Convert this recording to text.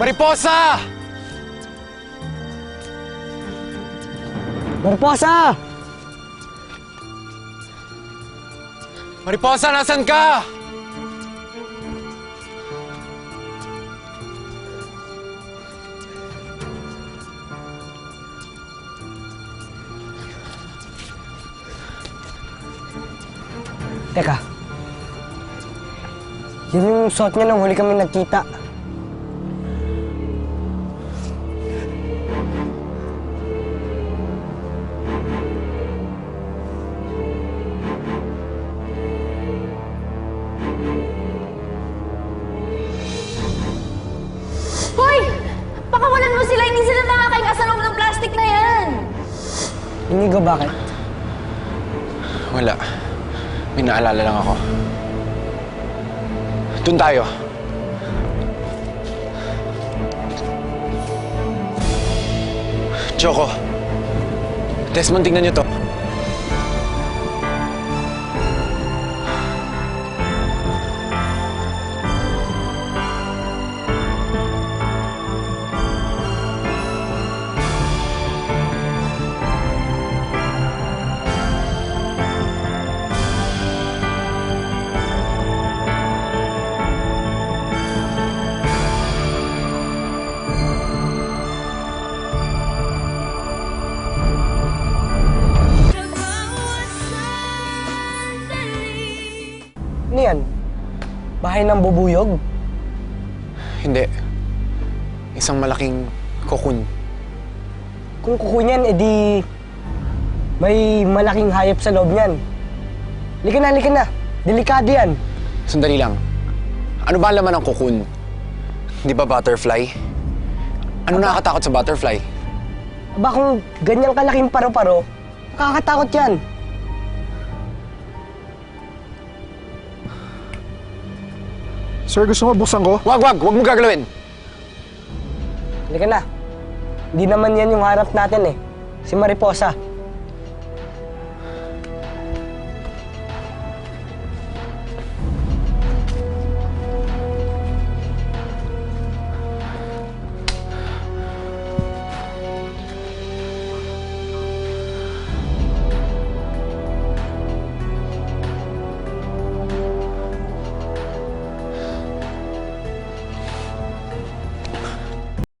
Mariposa! Mariposa! Mariposa, nasan ka? Teka. Yun yung suot niya nung huli kami nagkita. Hoy! Pakawalan mo sila! Hindi sila nakakainga sa loob ng plastic na yan! Inigo bakit? Wala. May naalala lang ako. Doon tayo. Choco. Desmond, tingnan niyo to. Yan? Bahay ng bubuyog? Hindi. Isang malaking kokun. Kung kukunyan, edi... May malaking hayop sa loob niyan. Lika na, lika na. Delikado yan. Sandali lang. Ano ba ang laman ng kokun? Di ba butterfly? Ano nakakatakot sa butterfly? Aba kung ganyang kalaking paro-paro, nakakatakot yan. Sir, gusto mo buksan ko? Wag, wag! Wag mo gagalawin! Halika na. Hindi naman yan yung harap natin eh. Si Mariposa.